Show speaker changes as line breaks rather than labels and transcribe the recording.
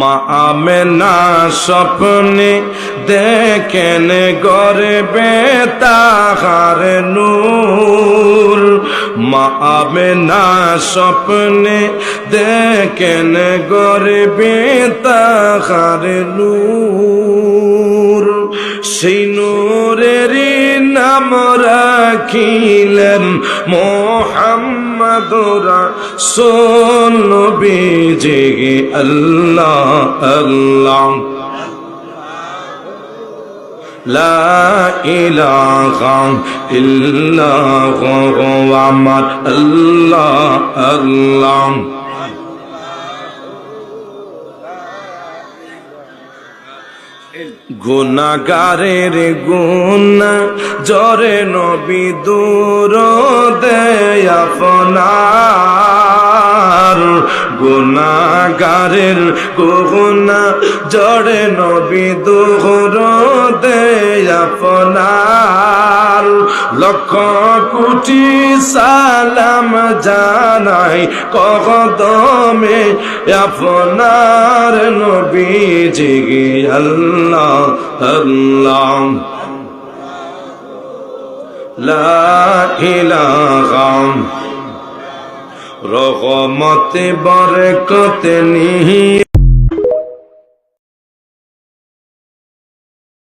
মা আমেনা স্বপ্নে দেখেন গর্বে তাহার নূর। মা আমেনা স্বপ্নে দেখেন গর্বে তাহার নূর। নাম রাখিলেন মোহাম্মদরা সোন বেজে আল্লাহ আল্লাহ। লা ইলাহা ইল্লাল্লাহ আমার আল্লাহ আল্লাহ। গুনাগারের গুণ জরে নবী দূর দেয়াপনার গুণাগারের গুনা জরে নবী দূর দেয় আপনার। লক্ষ কোটি সালাম জানাই কদমে আপনার নবী জিগি আল্লাহ আল্লাহ। লা ইলাহা রহমত বরকত নিহি